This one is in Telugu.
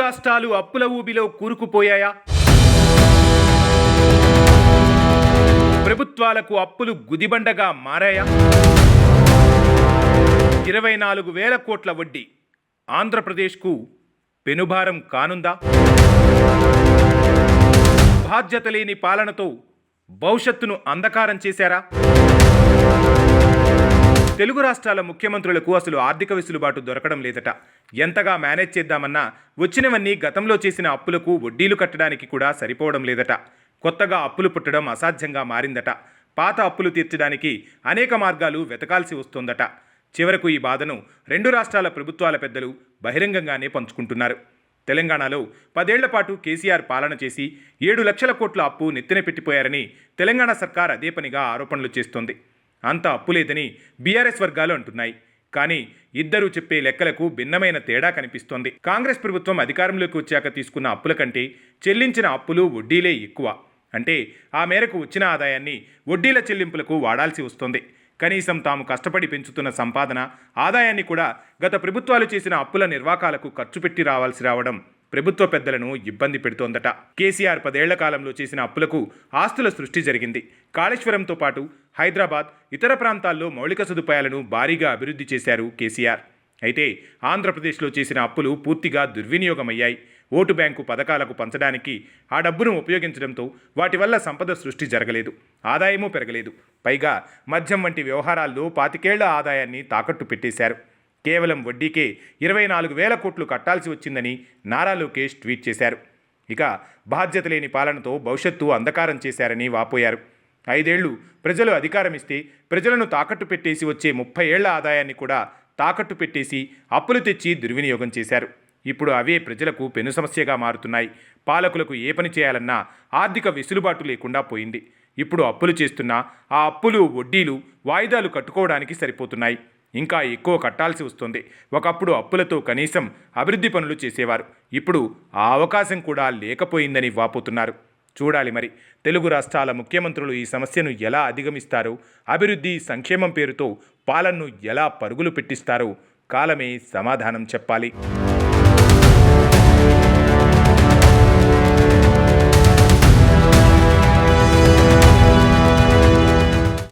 రాష్ట్రాలు అప్పుల ఊబిలో కూరుకుపోయాయా? ప్రభుత్వాలకు అప్పులు గుదిబండగా మారాయా? ఇరవై నాలుగు వేల కోట్ల వడ్డీ ఆంధ్రప్రదేశ్కు పెనుభారం కానుందా? బాధ్యత లేని పాలనతో భవిష్యత్తును అంధకారం చేశారా? తెలుగు రాష్ట్రాల ముఖ్యమంత్రులకు అసలు ఆర్థిక వెసులుబాటు దొరకడం లేదట. ఎంతగా మేనేజ్ చేద్దామన్నా వచ్చినవన్నీ గతంలో చేసిన అప్పులకు వడ్డీలు కట్టడానికి కూడా సరిపోవడం లేదట. కొత్తగా అప్పులు పుట్టడం అసాధ్యంగా మారిందట. పాత అప్పులు తీర్చడానికి అనేక మార్గాలు వెతకాల్సి వస్తోందట. చివరకు ఈ బాధను రెండు రాష్ట్రాల ప్రభుత్వాల పెద్దలు బహిరంగంగానే పంచుకుంటున్నారు. తెలంగాణలో పదేళ్ళ పాటు కేసీఆర్ పాలన చేసి ఏడు లక్షల కోట్ల అప్పు నెత్తిన పెట్టిపోయారని తెలంగాణ సర్కార్ అదే పనిగా ఆరోపణలు చేస్తోంది. అంత అప్పు లేదని బీఆర్ఎస్ వర్గాలు అంటున్నాయి. కానీ ఇద్దరూ చెప్పే లెక్కలకు భిన్నమైన తేడా కనిపిస్తోంది. కాంగ్రెస్ ప్రభుత్వం అధికారంలోకి వచ్చాక తీసుకున్న అప్పుల కంటే చెల్లించిన అప్పులు వడ్డీలే ఎక్కువ. అంటే ఆ మేరకు వచ్చిన ఆదాయాన్ని వడ్డీల చెల్లింపులకు వాడాల్సి వస్తుంది. కనీసం తాము కష్టపడి పెంచుతున్న సంపాదన ఆదాయాన్ని కూడా గత ప్రభుత్వాలు చేసిన అప్పుల నిర్వాకాలకు ఖర్చు పెట్టి రావాల్సి రావడం ప్రభుత్వ పెద్దలను ఇబ్బంది పెడుతోందట. కేసీఆర్ పదేళ్ళ కాలంలో చేసిన అప్పులకు ఆస్తుల సృష్టి జరిగింది. కాళేశ్వరంతో పాటు హైదరాబాద్ ఇతర ప్రాంతాల్లో మౌలిక సదుపాయాలను భారీగా అభివృద్ధి చేశారు కేసీఆర్. అయితే ఆంధ్రప్రదేశ్లో చేసిన అప్పులు పూర్తిగా దుర్వినియోగమయ్యాయి. ఓటు బ్యాంకు పథకాలకు పంచడానికి ఆ డబ్బును ఉపయోగించడంతో వాటి వల్ల సంపద సృష్టి జరగలేదు. ఆదాయమూ పెరగలేదు. పైగా మద్యం వంటి వ్యవహారాల్లో పాతికేళ్ళ ఆదాయాన్ని తాకట్టు పెట్టేశారు. కేవలం వడ్డీకే ఇరవై నాలుగు వేల కోట్లు కట్టాల్సి వచ్చిందని నారా లోకేష్ ట్వీట్ చేశారు. ఇక బాధ్యత లేని పాలనతో భవిష్యత్తు అంధకారం చేశారని వాపోయారు. ఐదేళ్ళు ప్రజలు అధికారం ఇస్తే ప్రజలను తాకట్టు పెట్టేసి వచ్చే ముప్పై ఏళ్ళ ఆదాయాన్ని కూడా తాకట్టు పెట్టేసి అప్పులు తెచ్చి దుర్వినియోగం చేశారు. ఇప్పుడు అవే ప్రజలకు పెను సమస్యగా మారుతున్నాయి. పాలకులకు ఏ పని చేయాలన్నా ఆర్థిక వెసులుబాటు లేకుండా పోయింది. ఇప్పుడు అప్పులు చేస్తున్నా ఆ అప్పులు వడ్డీలు వాయిదాలు కట్టుకోవడానికి సరిపోతున్నాయి. ఇంకా ఎక్కువ కట్టాల్సి వస్తుంది. ఒకప్పుడు అప్పులతో కనీసం అభివృద్ధి పనులు చేసేవారు. ఇప్పుడు ఆ అవకాశం కూడా లేకపోయిందని వాపోతున్నారు. చూడాలి మరి. తెలుగు రాష్ట్రాల ముఖ్యమంత్రులు ఈ సమస్యను ఎలా అధిగమిస్తారు? అభివృద్ధి సంక్షేమం పేరుతో పాలనను ఎలా పరుగులు పెట్టిస్తారో? కాలమే సమాధానం చెప్పాలి.